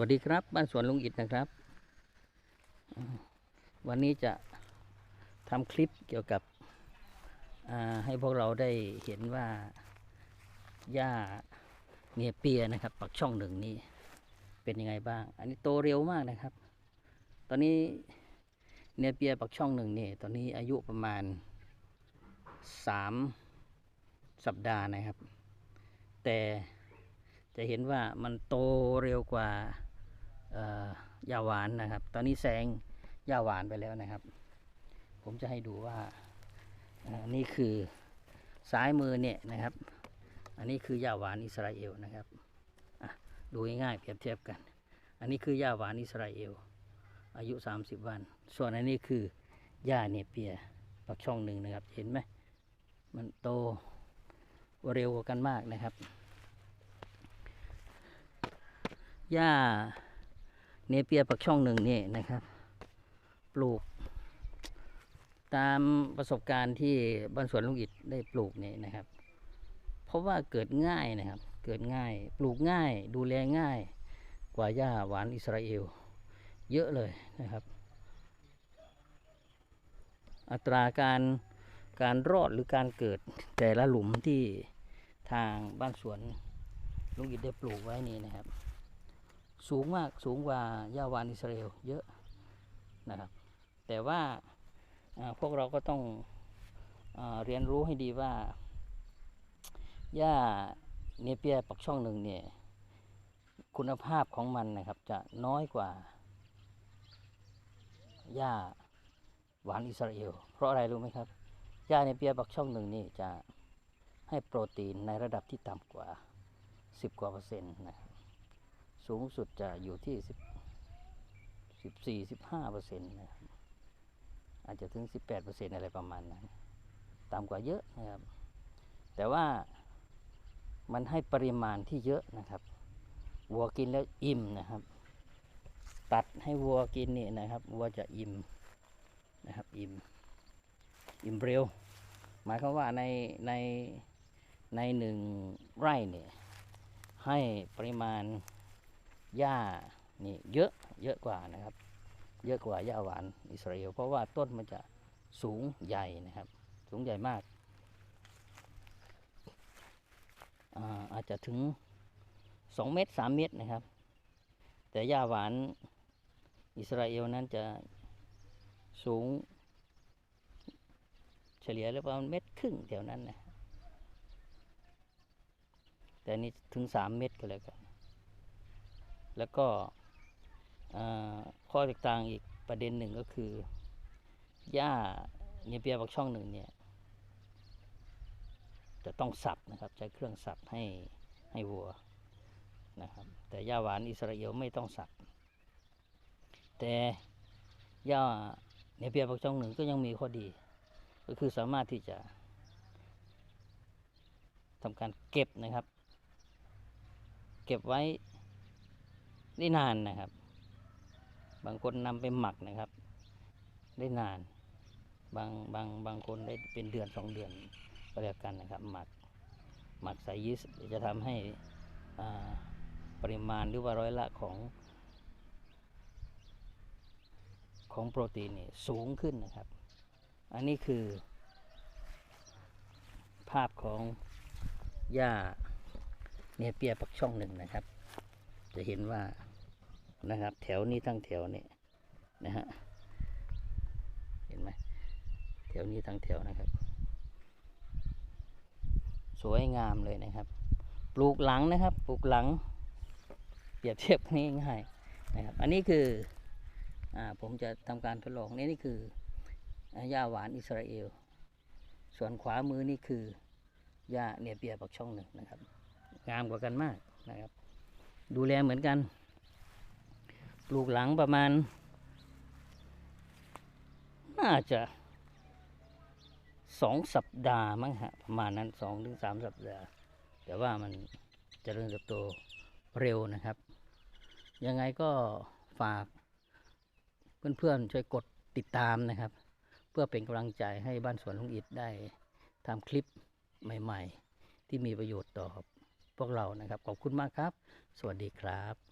วัสดีครับ บ้านสวนลุงอิดนะครับ วันนี้จะทำคลิปเกี่ยวกับให้พวกเราได้เห็นว่าหญ้าเนียเปียนะครับ ปักช่องหนึ่งนี้เป็นยังไงบ้าง อันนี้โตเร็วมากนะครับ ตอนนี้เนียเปียปักช่องหนึ่งนี่ตอนนี้อายุประมาณสามสัปดาห์นะครับ แต่จะเห็นว่ามันโตเร็วกว่า ยาหวานนะครับ ตอนนี้แซงยาหวานไปแล้วนะครับ ผมจะให้ดูว่านี่คือซ้ายมือเนี่ยนะครับ อันนี้คือยาหวานอิสราเอลนะครับดูง่ายๆเปรียบเทียบกัน อันนี้คือยาหวานอิสราเอล อายุ 30 วัน ส่วนอันนี้คือยาเนเปียปักช่องหนึ่งนะครับ เห็นไหมมันโตเร็วกว่ากันมากนะครับหญ้า เนเปียปักช่องหนึ่งนี่นะครับ ปลูก ตามประสบการณ์ที่บ้านสวนลุงอิดได้ปลูกนี่นะครับ เพราะว่าเกิดง่ายนะครับ เกิดง่าย ปลูกง่าย ดูแลง่าย กว่าหญ้าหวานอิสราเอล เยอะเลยนะครับ อัตราการการรอดหรือการเกิดแต่ละหลุมที่ทางบ้านสวนลุงอิดได้ปลูกไว้นี่นะครับ สูงมากสูงกว่าหญ้าวานอิสราเอลเยอะนะครับ แต่ว่าพวกเราก็ต้องอเรียนรู้ให้ดีว่าหญ้าเนเปียปักช่องหนึ่งเนี่ยคุณภาพของมันนะครับจะน้อยกว่าหญ้าหวานอิสราเอลเพราะอะไรรู้ไหมครับหญ้าเนเปียปักช่องหนึ่งนี่จะให้โปรตีนในระดับที่ต่ำกว่า 10 กว่าเปอร์เซ็นต์นะครับ สูงสุดจะอยู่ที่สิบสิบสี่สิบห้าเปอร์เซ็นต์นะครับอาจจะถึงสิบแปดเปอร์เซ็นต์อะไรประมาณนั้นต่ำกว่าเยอะนะครับ แต่ว่ามันให้ปริมาณที่เยอะนะครับ วัวกินแล้วอิ่มนะครับ ตัดให้วัวกินนี่นะครับ วัวจะอิ่มนะครับอิ่มอิ่มเร็ว หมายความว่าในในในหนึ่งไร่เนี่ยให้ปริมาณ หญ้านี่เยอะเยอะกว่านะครับ เยอะกว่าหญ้าหวานอิสราเอลเพราะว่าต้นมันจะสูงใหญ่นะครับ สูงใหญ่มากอาอาจจะถึง 2 เมตร 3 เมตรนะครับ แต่หญ้าหวานอิสราเอลนั้นจะสูง เฉลี่ยแล้วประมาณเมตรครึ่งแถวนั้นนะแต่นี่ถึง 3 เมตรก็แล้วกัน แล้วก็ข้อแตกต่างอีกประเด็นหนึ่งก็คือหญ้าเนเปียบักช่องหนึ่งเนี่ยจะต้องสับนะครับใช้เครื่องสับให้ให้วัวนะครับแต่หญ้าหวานอิสราเอลไม่ต้องสับแต่หญ้าเนเปียบักช่องหนึ่งก็ยังมีข้อดี ก็คือสามารถที่จะทำการเก็บนะครับ เก็บไว้ ได้นานนะครับ บางคนนำไปหมักนะครับ ได้นาน บางบางบางคนได้เป็นเดือนสองเดือนก็แล้วกันนะครับ หมักหมักใส่ยีสต์จะทำให้ปริมาณหรือว่าร้อยละของ ของโปรตีนนี่สูงขึ้นนะครับ อันนี้คือ ภาพของหญ้าเนเปียปักช่องหนึ่งนะครับ จะเห็นว่า นะครับ แถวนี้ทั้งแถวนี่นะฮะเห็นไหมแถวนี้ทั้งแถวนะครับ สวยงามเลยนะครับ ปลูกหลังนะครับ ปลูกหลัง เปรียบเทียบง่ายๆนะครับ อันนี้คืออ่าผมจะทำการทดลองนี่นี่คือหญ้าหวานอิสราเอล ส่วนขวามือนี่คือหญ้าเนเปียปักช่องหนึ่งนะครับ งามกว่ากันมากนะครับ ดูแลเหมือนกัน ปลูกหลังประมาณ น่าจะสองสัปดาห์มั้งฮะ ประมาณนั้นสองถึงสามสัปดาห์ แต่ว่ามันจเจริญเติบโตเร็วนะครับ ยังไงก็ฝากเพื่อนๆช่วยกดติดตามนะครับ เพื่อเป็นกำลังใจให้บ้านสวนลุงอิดได้ทำคลิปใหม่ ๆ ที่มีประโยชน์ต่อพวกเรานะครับ ขอบคุณมากครับ สวัสดีครับ